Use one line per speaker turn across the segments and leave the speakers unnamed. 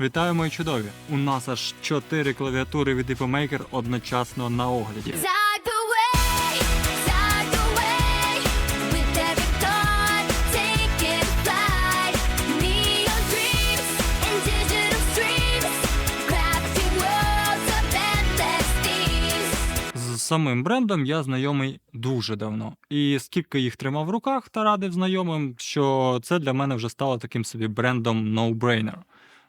Вітаю, мої чудові! У нас аж 4 клавіатури від Іпомейкер одночасно на огляді. Самим брендом я знайомий дуже давно. І скільки їх тримав в руках та радив знайомим, що це для мене вже стало таким собі брендом no-brainer.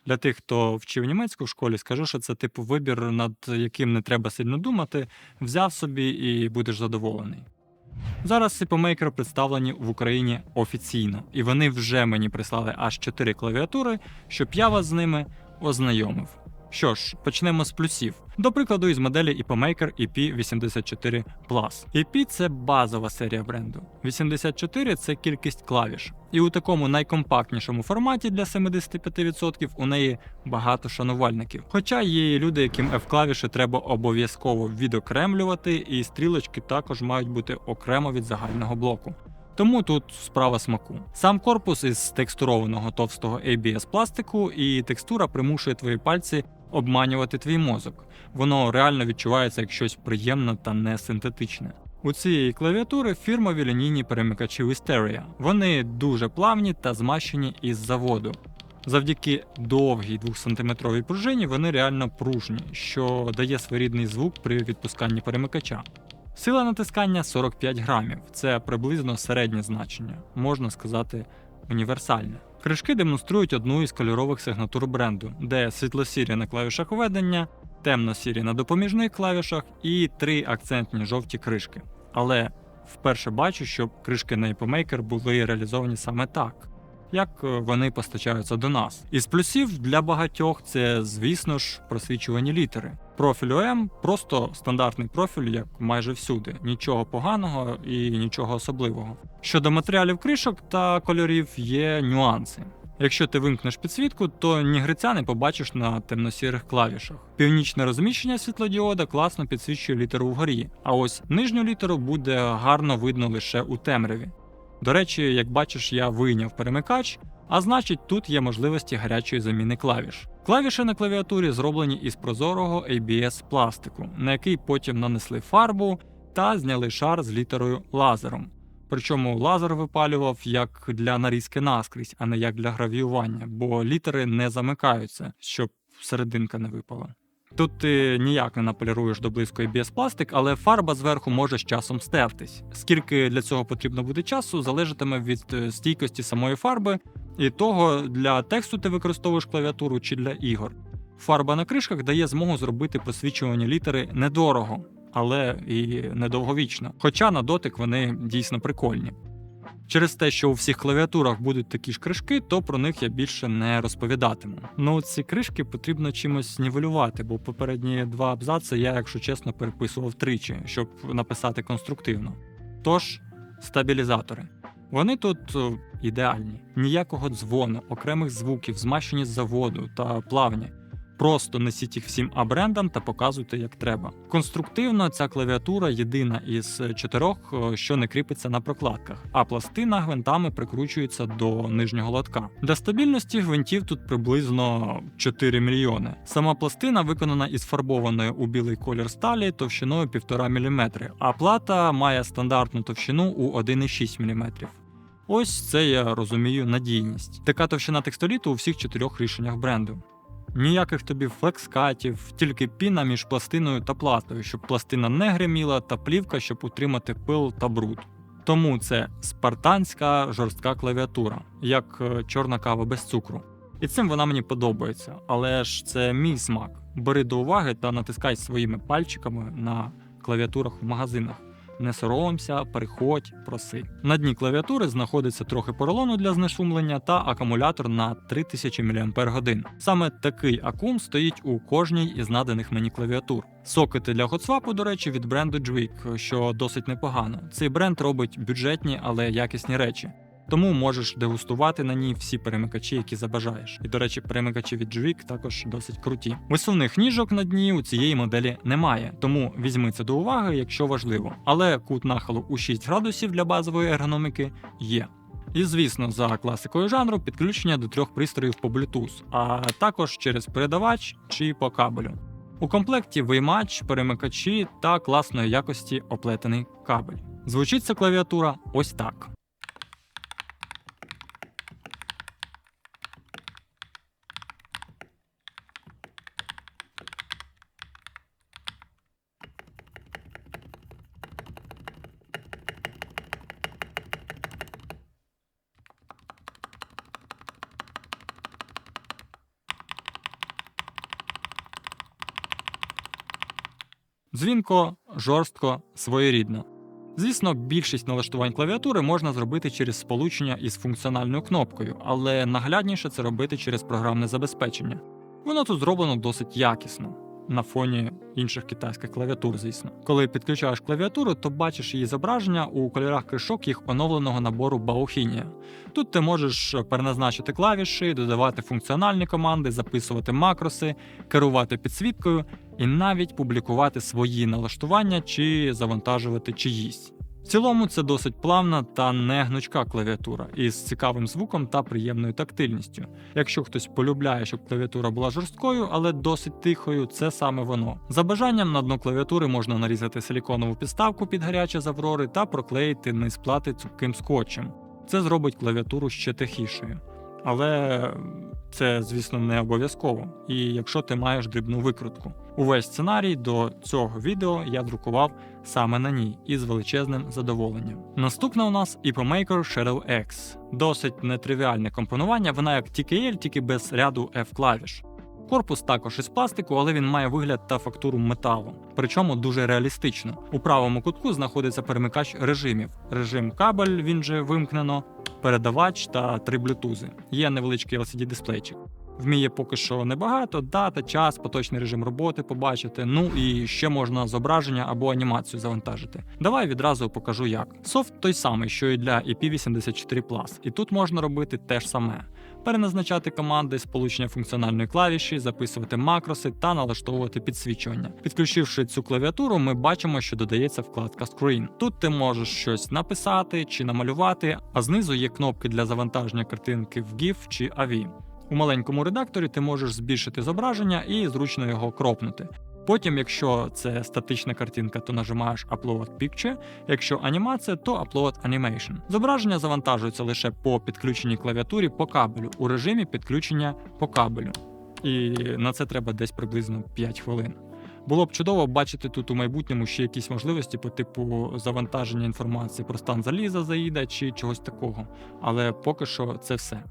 Для тих, хто вчив німецьку в школі, скажу, що це типу вибір, над яким не треба сильно думати, взяв собі і будеш задоволений. Зараз сіпомейкери представлені в Україні офіційно, і вони вже мені прислали аж 4 клавіатури, щоб я вас з ними ознайомив. Що ж, почнемо з плюсів. До прикладу, із моделі Ipmaker EP84 Plus. EP – це базова серія бренду. 84 це кількість клавіш. І у такому найкомпактнішому форматі для 75% у неї багато шанувальників. Хоча є і люди, яким F-клавіші треба обов'язково відокремлювати, і стрілочки також мають бути окремо від загального блоку. Тому тут справа смаку. Сам корпус із текстурованого товстого ABS пластику, і текстура примушує твої пальці обманювати твій мозок. Воно реально відчувається як щось приємне та не синтетичне. У цієї клавіатури фірмові лінійні перемикачі Wisteria. Вони дуже плавні та змащені із заводу. Завдяки довгій 2-сантиметровій пружині вони реально пружні, що дає своєрідний звук при відпусканні перемикача. Сила натискання 45 грамів. Це приблизно середнє значення, можна сказати, універсальне. Кришки демонструють одну із кольорових сигнатур бренду, де світло-сірі на клавішах введення, темно-сірі на допоміжних клавішах і три акцентні жовті кришки. Але вперше бачу, щоб кришки на Ipmaker були реалізовані саме так. Як е, вони постачаються до нас. Із плюсів для багатьох це, звісно ж, просвічувані літери. Профіль ОМ просто стандартний профіль, як майже всюди. Нічого поганого і нічого особливого. Щодо матеріалів кришок та кольорів є нюанси. Якщо ти вимкнеш підсвітку, то ні гриця не побачиш на темно-сірих клавішах. Північне розміщення світлодіода класно підсвічує літеру вгорі, а ось нижню літеру буде гарно видно лише у темряві. До речі, як бачиш, я вийняв перемикач, а значить тут є можливості гарячої заміни клавіш. Клавіші на клавіатурі зроблені із прозорого ABS пластику, на який потім нанесли фарбу та зняли шар з літерою лазером. Причому лазер випалював як для нарізки наскрізь, а не як для гравіювання, бо літери не замикаються, щоб серединка не випала. Тут ти ніяк не наполіруєш до близько ABS пластик, але фарба зверху може з часом стертись. Скільки для цього потрібно буде часу, залежатиме від е, стійкості самої фарби і того, для тексту ти використовуєш клавіатуру чи для ігор. Фарба на кришках дає змогу зробити просвічувані літери недорого, але і недовговічно. Хоча на дотик вони дійсно прикольні. Через те, що у всіх клавіатурах будуть такі ж кришки, то про них я більше не розповідатиму. Ну ці кришки потрібно чимось нівелювати, бо попередні два абзаци я, якщо чесно, переписував тричі, щоб написати конструктивно. Тож, стабілізатори. Вони тут е, ідеальні, ніякого дзвону, окремих звуків, змащені заводу та плавні. Просто несіть їх всім А-брендам та показуйте як треба. Конструктивно ця клавіатура єдина із чотирьох, е, що не кріпиться на прокладках, а пластина гвинтами прикручується до нижнього лотка. Для стабільності гвинтів тут приблизно 4 мільйони. Сама пластина виконана із фарбованої у білий колір сталі товщиною 1,5 мм, а плата має стандартну товщину у 1,6 мм. Ось це я розумію надійність. Така товщина текстоліту у всіх чотирьох рішеннях бренду. Ніяких тобі флекскатів, тільки піна між пластиною та платою, щоб пластина не гриміла, та плівка, щоб утримати пил та бруд. Тому це спартанська жорстка клавіатура, як е, чорна кава без цукру. І цим вона мені подобається, але ж це мій смак. Бери до уваги та натискай своїми пальчиками на клавіатурах в магазинах. Не соромся, приходь, проси. На дні клавіатури знаходиться трохи поролону для знешумлення та акумулятор на 3000 мАч. Саме такий акум стоїть у кожній із наданих мені клавіатур. Сокети для хотсвапу, до речі, від бренду Джвік, що досить непогано. Цей бренд робить бюджетні, але якісні речі. Тому можеш дегустувати на ній всі перемикачі, які забажаєш. І, до речі, перемикачі від Jvik також досить круті. Висувних ніжок на дні у цієї моделі немає, тому візьми це до уваги, якщо важливо. Але кут нахилу у 6 градусів для базової ергономіки є. І звісно, за класикою жанру підключення до трьох пристроїв по Bluetooth, а також через передавач чи по кабелю. У комплекті виймач, перемикачі та класної якості оплетений кабель. Звучить ця клавіатура ось так. Дзвінко, жорстко, своєрідно. Звісно, більшість налаштувань клавіатури можна зробити через сполучення із функціональною кнопкою, але наглядніше це робити через програмне забезпечення. Воно тут зроблено досить якісно. На фоні інших китайських клавіатур, звісно. Коли підключаєш клавіатуру, то бачиш її зображення у кольорах кришок їх оновленого набору Bauhinia. Тут ти можеш переназначити клавіші, додавати функціональні команди, записувати макроси, керувати підсвіткою і навіть публікувати свої налаштування чи завантажувати чиїсь. В цілому це досить плавна та не гнучка клавіатура із цікавим звуком та приємною тактильністю. Якщо хтось полюбляє, щоб клавіатура була жорсткою, але досить тихою, це саме воно. За бажанням на дно клавіатури можна нарізати силіконову підставку під гарячі заврори та проклеїти низ плати цупким скотчем. Це зробить клавіатуру ще тихішою. Але це, звісно, не обов'язково. І якщо ти маєш дрібну викрутку. Увесь сценарій до цього відео я друкував саме на ній із величезним задоволенням. Наступна у нас іпомейкер Shadow X. Досить нетривіальне компонування, вона як TKL, тільки без ряду F-клавіш. Корпус також із пластику, але він має вигляд та фактуру металу, причому дуже реалістично. У правому кутку знаходиться перемикач режимів: режим кабель, він же вимкнено, передавач та три блютузи. Є невеличкий LCD-дисплейчик. Вміє поки що небагато, дата, час, поточний режим роботи побачити. Ну і ще можна зображення або анімацію завантажити. Давай відразу покажу як. Софт той самий, що і для IP84 і тут можна робити те ж саме. Переназначати команди, сполучення функціональної клавіші, записувати макроси та налаштовувати підсвічування. Підключивши цю клавіатуру, ми бачимо, що додається вкладка Screen. Тут ти можеш щось написати чи намалювати, а знизу є кнопки для завантаження картинки в GIF чи AVI. У маленькому редакторі ти можеш збільшити зображення і зручно його кропнути. Потім, якщо це статична картинка, то нажимаєш Upload Picture, якщо анімація, то Upload Animation. Зображення завантажується лише по підключеній клавіатурі по кабелю у режимі підключення по кабелю. І на це треба десь приблизно 5 хвилин. Було б чудово бачити тут у майбутньому ще якісь можливості по типу завантаження інформації про стан заліза заїда чи чогось такого. Але поки що це все.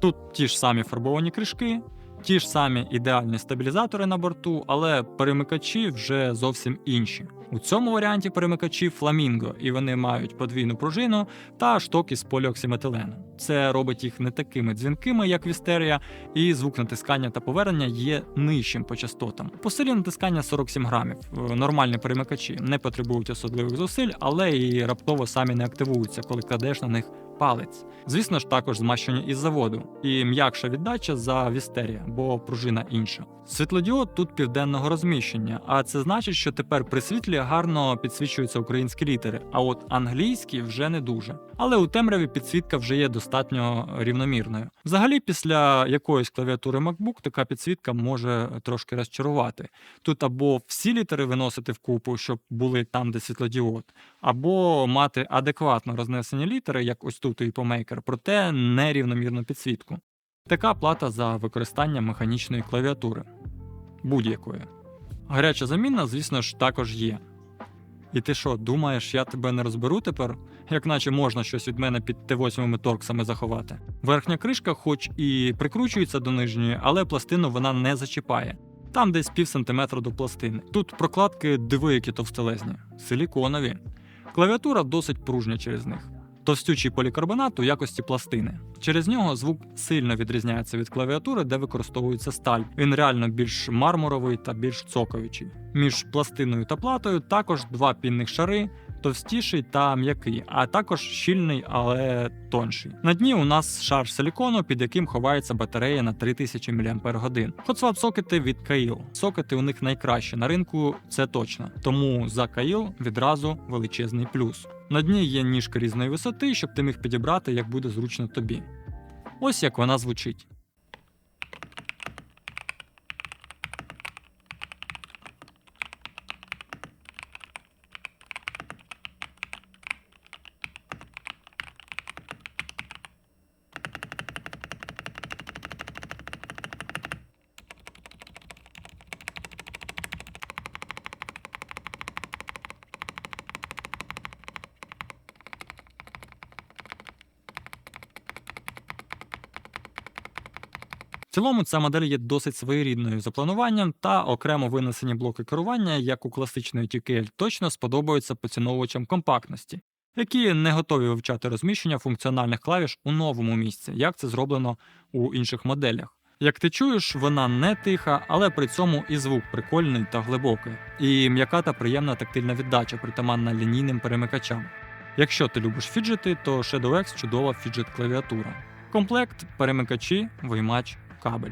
Тут ті ж самі фарбовані кришки, ті ж самі ідеальні стабілізатори на борту, але перемикачі вже зовсім інші. У цьому варіанті перемикачі фламінго, і вони мають подвійну пружину та шток із поліоксиметилену. Це робить їх не такими дзвінкими, як Вістерія, і звук натискання та повернення є нижчим по частотам. По силі натискання 47 грамів. Нормальні перемикачі не потребують особливих зусиль, але і раптово самі не активуються, коли кладеш на них палець. Звісно ж, також змащені із заводу, і м'якша віддача за Вістерія, бо пружина інша. Світлодіод тут південного розміщення, а це значить, що тепер при світлі гарно підсвічуються українські літери, а от англійські вже не дуже. Але у темряві підсвітка вже є достатньо рівномірною. Взагалі, після якоїсь клавіатури MacBook така підсвітка може трошки розчарувати. Тут або всі літери виносити в купу, щоб були там, де світлодіод, або мати адекватно рознесені літери, як ось тут і помейкер, проте нерівномірну підсвітку. Така плата за використання механічної клавіатури будь-якої. Гаряча заміна, звісно ж, також є. І ти що, думаєш, я тебе не розберу тепер? Як наче можна щось від мене під Т8 торксами заховати. Верхня кришка, хоч і прикручується до нижньої, але пластину вона не зачіпає. Там десь пів сантиметра до пластини. Тут прокладки диви, які товстелезні, силіконові. Клавіатура досить пружня через них. Товстючий полікарбонат у якості пластини. Через нього звук сильно відрізняється від клавіатури, де використовується сталь. Він реально більш мармуровий та більш цокаючий. Між пластиною та платою також два пінних шари, товстіший та м'який, а також щільний, але тонший. На дні у нас шар силікону, під яким ховається батарея на 3000 мАч. Hot сокети від Kail. Сокети у них найкращі на ринку, це точно. Тому за Kail відразу величезний плюс. На дні є ніжка різної висоти, щоб ти міг підібрати, як буде зручно тобі. Ось як вона звучить. Цілому ця модель є досить своєрідною за плануванням та окремо винесені блоки керування, як у класичної TKL, точно сподобаються поціновувачам компактності, які не готові вивчати розміщення функціональних клавіш у новому місці, як це зроблено у інших моделях. Як ти чуєш, вона не тиха, але при цьому і звук прикольний та глибокий, і м'яка та приємна тактильна віддача, притаманна лінійним перемикачам. Якщо ти любиш фіджети, то Shadow X чудова фіджет клавіатура. Комплект, перемикачі, виймач, кабель.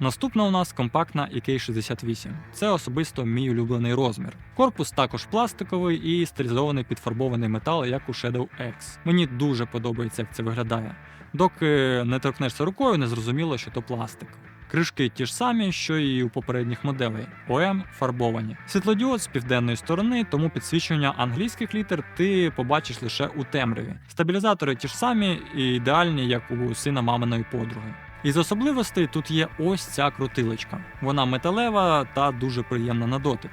Наступна у нас компактна EK68. Це особисто мій улюблений розмір. Корпус також пластиковий і стилізований підфарбований метал, як у Shadow X. Мені дуже подобається, як це виглядає. Доки не торкнешся рукою, не зрозуміло, що то пластик. Кришки ті ж самі, що і у попередніх моделей. ОМ фарбовані. Світлодіод з південної сторони, тому підсвічування англійських літер ти побачиш лише у темряві. Стабілізатори ті ж самі і ідеальні, як у сина маминої подруги. Із особливостей тут є ось ця крутилочка. Вона металева та дуже приємна на дотик.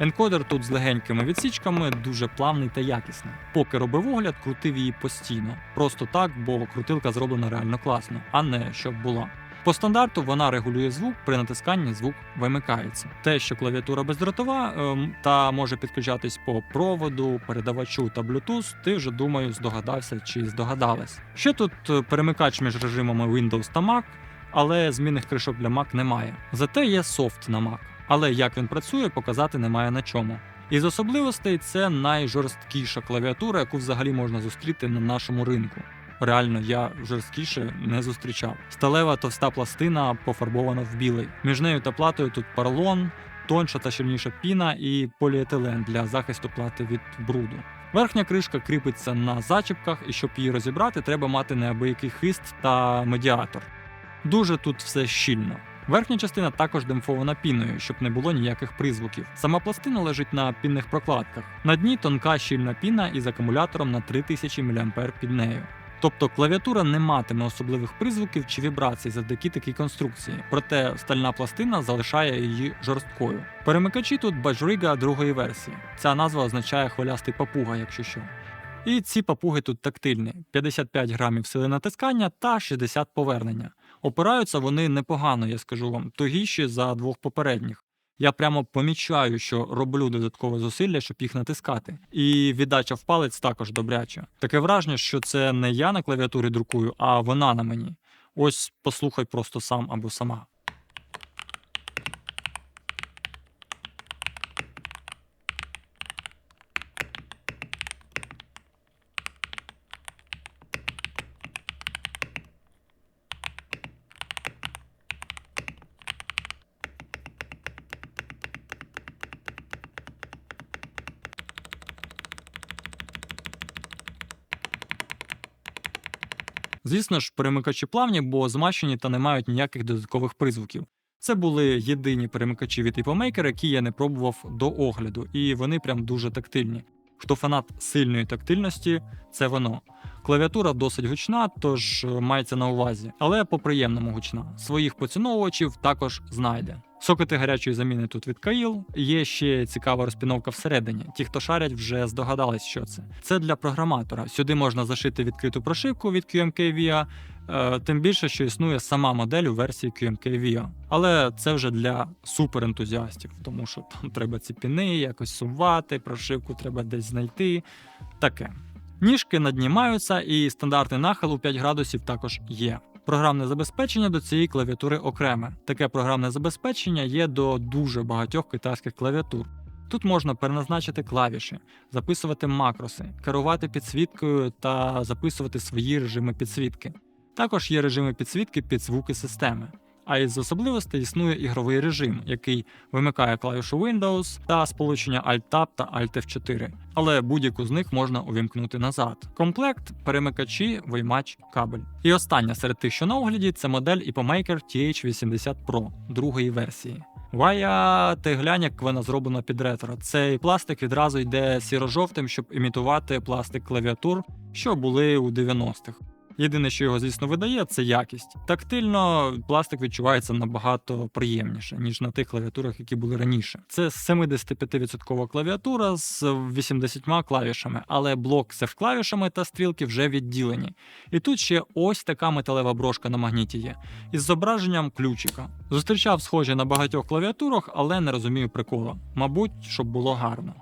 Енкодер тут з легенькими відсічками дуже плавний та якісний. Поки робив огляд, крутив її постійно. Просто так, бо крутилка зроблена реально класно, а не щоб була. По стандарту вона регулює звук, при натисканні звук вимикається. Те, що клавіатура бездротова ем, та може підключатись по проводу, передавачу та Bluetooth, ти вже думаю здогадався чи здогадалась. Ще тут е, перемикач між режимами Windows та Mac, але змінних кришок для Mac немає. Зате є софт на Mac, але як він працює, показати немає на чому. Із особливостей це найжорсткіша клавіатура, яку взагалі можна зустріти на нашому ринку. Реально, я жорсткіше не зустрічав. Сталева товста пластина пофарбована в білий. Між нею та платою тут поролон, тонша та щільніша піна і поліетилен для захисту плати від бруду. Верхня кришка кріпиться на зачіпках, і щоб її розібрати, треба мати неабиякий хист та медіатор. Дуже тут все щільно. Верхня частина також демпфована піною, щоб не було ніяких призвуків. Сама пластина лежить на пінних прокладках. На дні тонка щільна піна із акумулятором на 3000 мА під нею. Тобто клавіатура не матиме особливих призвуків чи вібрацій завдяки такій конструкції, проте стальна пластина залишає її жорсткою. Перемикачі тут Bajriga другої версії. Ця назва означає хвилястий папуга, якщо що. І ці папуги тут тактильні: 55 грамів сили натискання та 60 повернення. Опираються вони непогано, я скажу вам, тугіші за двох попередніх. Я прямо помічаю, що роблю додаткове зусилля, щоб їх натискати. І віддача в палець також добряча. Таке враження, що це не я на клавіатурі друкую, а вона на мені. Ось послухай просто сам або сама. Звісно ж, перемикачі плавні, бо змащені та не мають ніяких додаткових призвуків. Це були єдині перемикачі від Іпомейкера, які я не пробував до огляду, і вони прям дуже тактильні. Хто фанат сильної тактильності, це воно. Клавіатура досить гучна, тож е, мається на увазі, але по-приємному гучна. Своїх поціновувачів також знайде. Сокети гарячої заміни тут від Kail. Є ще цікава розпіновка всередині. Ті, хто шарять, вже здогадались, що це. Це для програматора. Сюди можна зашити відкриту прошивку від QMK VIA, е, тим більше, що існує сама модель у версії QMK VIA. Але це вже для суперентузіастів, тому що там треба ці піни якось сувати, прошивку треба десь знайти. Таке. Ніжки наднімаються, і стандартний нахил у 5 градусів також є. Програмне забезпечення до цієї клавіатури окреме. Таке програмне забезпечення є до дуже багатьох китайських клавіатур. Тут можна переназначити клавіші, записувати макроси, керувати підсвіткою та записувати свої режими підсвітки. Також є режими підсвітки під звуки системи. А із особливостей існує ігровий режим, який вимикає клавішу Windows та сполучення Alt-Tab та Alt-F4, але будь-яку з них можна увімкнути назад. Комплект, перемикачі, виймач, кабель. І остання серед тих, що на огляді, це модель IPMaker TH80 Pro другої версії. Вая, ти глянь, як вона зроблена під ретро. Цей пластик відразу йде сіро-жовтим, щоб імітувати пластик клавіатур, що були у 90-х. Єдине, що його, звісно, видає, це якість. Тактильно пластик відчувається набагато приємніше, ніж на тих клавіатурах, які були раніше. Це 75% клавіатура з 80 клавішами, але блок з F-клавішами та стрілки вже відділені. І тут ще ось така металева брошка на магніті є із зображенням ключика. Зустрічав схожі на багатьох клавіатурах, але не розумію прикола. Мабуть, щоб було гарно.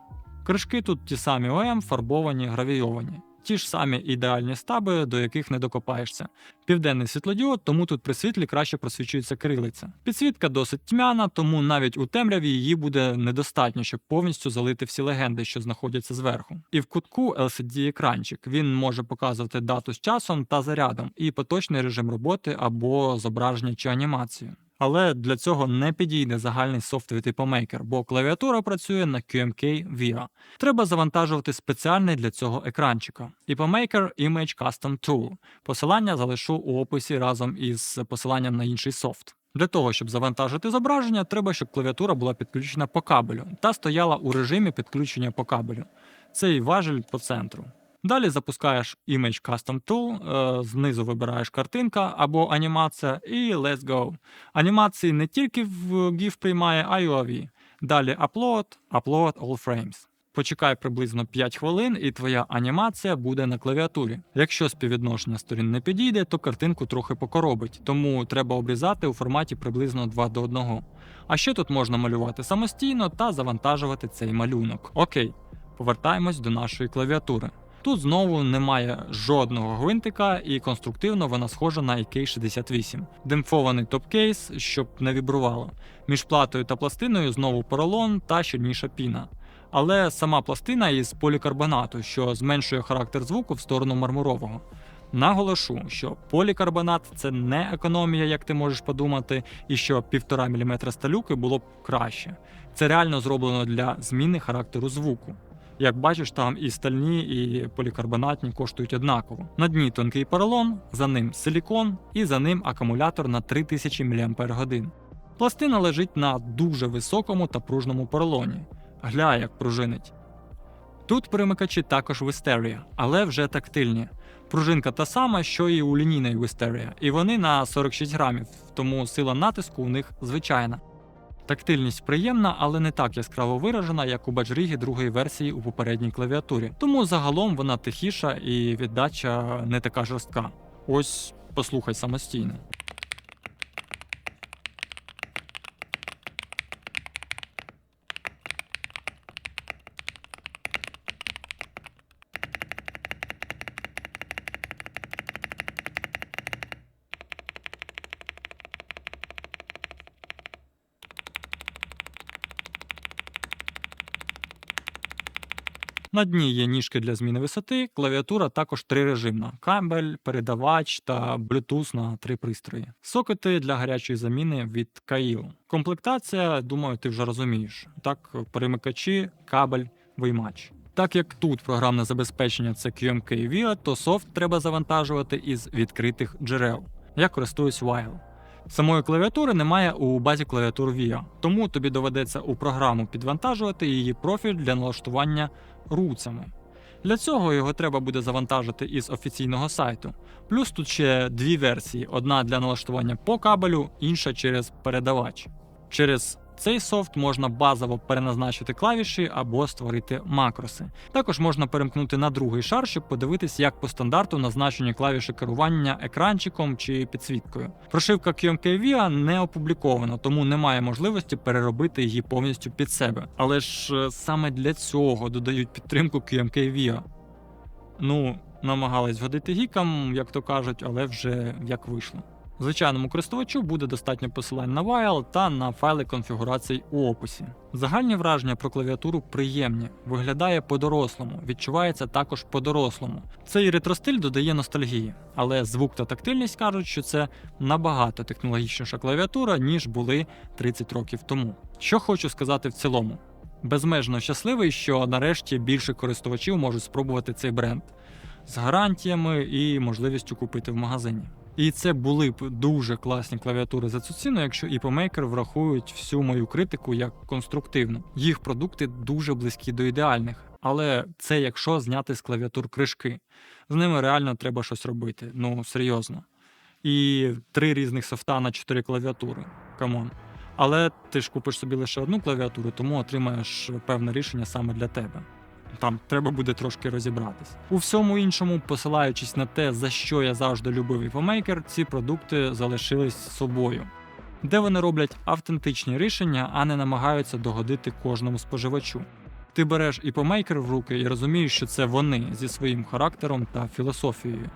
Кришки тут ті самі ОМ, фарбовані, гравійовані. Ті ж самі ідеальні стаби, до яких не докопаєшся. Південний світлодіод, тому тут при світлі краще просвічується кирилиця. Підсвітка досить тьмяна, тому навіть у темряві її буде недостатньо, щоб повністю залити всі легенди, що знаходяться зверху. І в кутку LCD-екранчик. Він може показувати дату з часом та зарядом, і поточний режим роботи або зображення чи анімацію. Але для цього не підійде загальний софт від TypoMaker, бо клавіатура працює на QMK VIA. Треба завантажувати спеціальний для цього екранчика. TypoMaker Image Custom Tool. Посилання залишу у описі разом із посиланням на інший софт. Для того, щоб завантажити зображення, треба, щоб клавіатура була підключена по кабелю та стояла у режимі підключення по кабелю. Цей важель по центру. Далі запускаєш Image Custom Tool, е, знизу вибираєш картинка або анімація і let's go. Анімації не тільки в GIF приймає, а й UAV. Далі Upload, Upload All Frames. Почекай приблизно 5 хвилин, і твоя анімація буде на клавіатурі. Якщо співвідношення сторін не підійде, то картинку трохи покоробить, тому треба обрізати у форматі приблизно 2 до 1. А ще тут можна малювати самостійно та завантажувати цей малюнок. Окей, повертаємось до нашої клавіатури. Тут знову немає жодного гвинтика, і конструктивно вона схожа на IK68. Демпфований топ-кейс, щоб не вібрувало. Між платою та пластиною знову поролон та щільніша піна. Але сама пластина із полікарбонату, що зменшує характер звуку в сторону мармурового. Наголошу, що полікарбонат це не економія, як ти можеш подумати, і що 1,5 мм сталюки було б краще. Це реально зроблено для зміни характеру звуку. Як бачиш, там і стальні, і полікарбонатні коштують однаково. На дні тонкий поролон, за ним силікон і за ним акумулятор на 3000 мАч. Пластина лежить на дуже високому та пружному поролоні. Гля, як пружинить. Тут перемикачі також Wisteria, але вже тактильні. Пружинка та сама, що і у лінійної Wisteria, і вони на 46 грамів, тому сила натиску у них звичайна. Тактильність приємна, але не так яскраво виражена, як у баджрігі другої версії у попередній клавіатурі. Тому загалом вона тихіша і віддача не така жорстка. Ось послухай самостійно. На дні є ніжки для зміни висоти, клавіатура також трирежимна: кабель, передавач та Bluetooth на три пристрої. Сокети для гарячої заміни від Kail. Комплектація, думаю, ти вже розумієш. Так, перемикачі, кабель, виймач. Так як тут програмне забезпечення це QMK VIA, то софт треба завантажувати із відкритих джерел. Я користуюсь Wile. Самої клавіатури немає у базі клавіатур VIA, тому тобі доведеться у програму підвантажувати її профіль для налаштування руцями. Для цього його треба буде завантажити із офіційного сайту. Плюс тут ще дві версії: одна для налаштування по кабелю, інша через передавач. Через цей софт можна базово переназначити клавіші або створити макроси. Також можна перемкнути на другий шар, щоб подивитись, як по стандарту назначені клавіші керування екранчиком чи підсвіткою. Прошивка QMK VIA не опублікована, тому немає можливості переробити її повністю під себе. Але ж е, саме для цього додають підтримку QMK VIA. Ну, намагались вгодити гікам, як то кажуть, але вже як вийшло. Звичайному користувачу буде достатньо посилань на Вайл та на файли конфігурацій у описі. Загальні враження про клавіатуру приємні, виглядає по-дорослому, відчувається також по-дорослому. Цей ретростиль додає ностальгії, але звук та тактильність кажуть, що це набагато технологічніша клавіатура, ніж були 30 років тому. Що хочу сказати в цілому. Безмежно щасливий, що нарешті більше користувачів можуть спробувати цей бренд з гарантіями і можливістю купити в магазині. І це були б дуже класні клавіатури за цю ціну, якщо іпомейкер врахують всю мою критику як конструктивну. Їх продукти дуже близькі до ідеальних, але це якщо зняти з клавіатур кришки. З ними реально треба щось робити. Ну серйозно. І три різних софта на чотири клавіатури. Камон. Але ти ж купиш собі лише одну клавіатуру, тому отримаєш певне рішення саме для тебе. Там треба буде трошки розібратись. У всьому іншому, посилаючись на те, за що я завжди любив іпомейкер, ці продукти залишились собою, де вони роблять автентичні рішення, а не намагаються догодити кожному споживачу. Ти береш іпомейкер в руки і розумієш, що це вони зі своїм характером та філософією.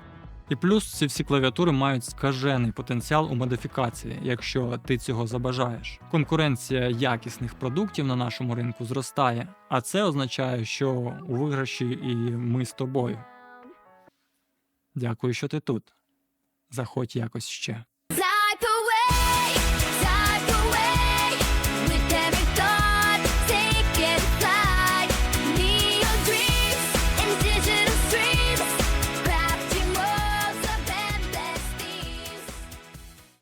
І плюс ці всі клавіатури мають скажений потенціал у модифікації, якщо ти цього забажаєш. Конкуренція якісних продуктів на нашому ринку зростає, а це означає, що у виграші і ми з тобою. Дякую, що ти тут. Заходь якось ще.